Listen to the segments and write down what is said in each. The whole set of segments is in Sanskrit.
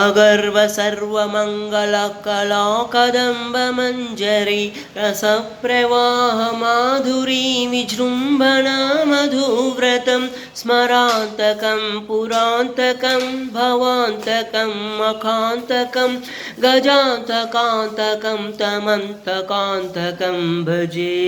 अगर्व सर्वमङ्गलकला कदम्बमञ्जरी रसप्रवाहमाधुरी विजृम्भणा मधुव्रतं स्मरान्तकं पुरान्तकं भवान्तकं मखान्तकं गजान्तकान्तकं तमन्तकान्तकं भजे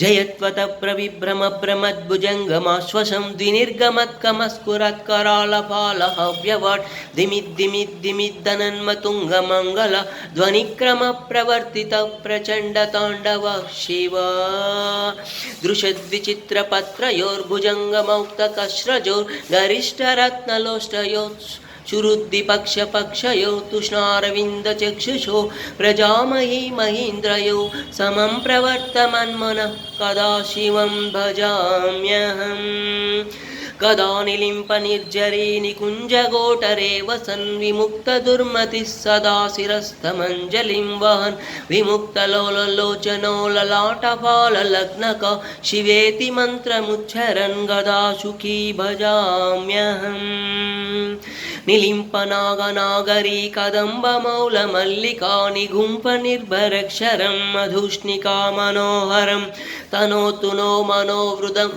जयत्वतप्रविभ्रमभ्रमद्भुजङ्गमाश्वसं द्विनिर्गमत्कमस्कुरत्करालफालहव्यवट् दिमिद्दिमिद्दिमिद्दनन्मतुङ्गमङ्गल ध्वनिक्रमप्रवर्तितप्रचण्डताण्डव शिव। दृशद्विचित्रपत्रयोर्भुजङ्गमौक्तकस्रजोर्गरिष्ठरत्नलोष्टयोः तुष्णारविन्दचक्षुषो प्रजामही महीन्द्रयो समं प्रवर्तमन्मनः कदा शिवं भजाम्यहम्। कदा निलिम्पनिर्जरे निकुञ्जगोटरे वसन् विमुक्तदुर्मतिः सदा शिरस्थमञ्जलिं वहन् विमुक्तलोललोचनो ललाटफाललग्नक शिवेति मन्त्रमुच्चरन् गदा सुखी भजाम्यहम् निलिम्पनागनागरी कदम्बमौलमल्लिका निगुम्पनिर्भरक्षरं मधुष्णिका मनोहरं तनोतु नो मनोवृदं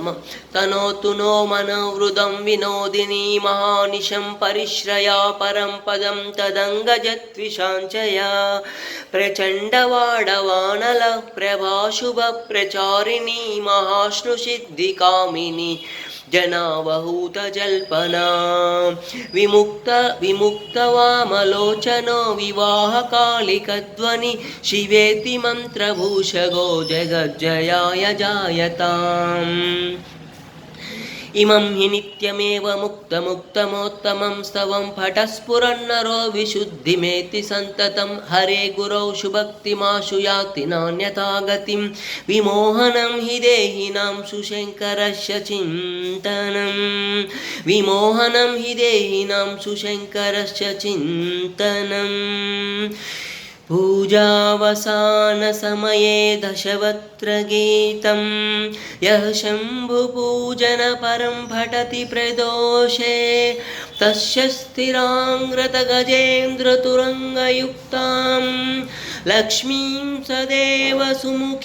तनोतु नो मनोवृदं विनोदिनी महानिशं परिश्रया परं पदं तदङ्गजत्विषाञ्चया प्रचण्डवाडवानलः प्रभाशुभप्रचारिणी महाश्नुसिद्धिकामिनी जनावहूतजल्पना। विमुक्त विमुक्तवामलोचनो विवाहकालिकध्वनि। शिवेति मन्त्रभूषगो जगज्जयाय जायताम् इमं हि नित्यमेव मुक्तमुक्तमोत्तमं स्तवं फटस्फुरन्नरो विशुद्धिमेति सन्ततं। हरे गुरौ शुभक्तिमाशु याति नान्यथा गतिं विमोहनं हि देहिनां सुशङ्करस्य चिन्तनं विमोहनं हि देहिनां सुशङ्करस्य चिन्तनम् पूजावसानसमये दशवक्त्रगीतं यः शम्भुपूजनपरं पठति प्रदोषे तस्य स्थिराङ्ग्रतगजेन्द्रतुरङ्गयुक्तां लक्ष्मीं सदेव सुमुखी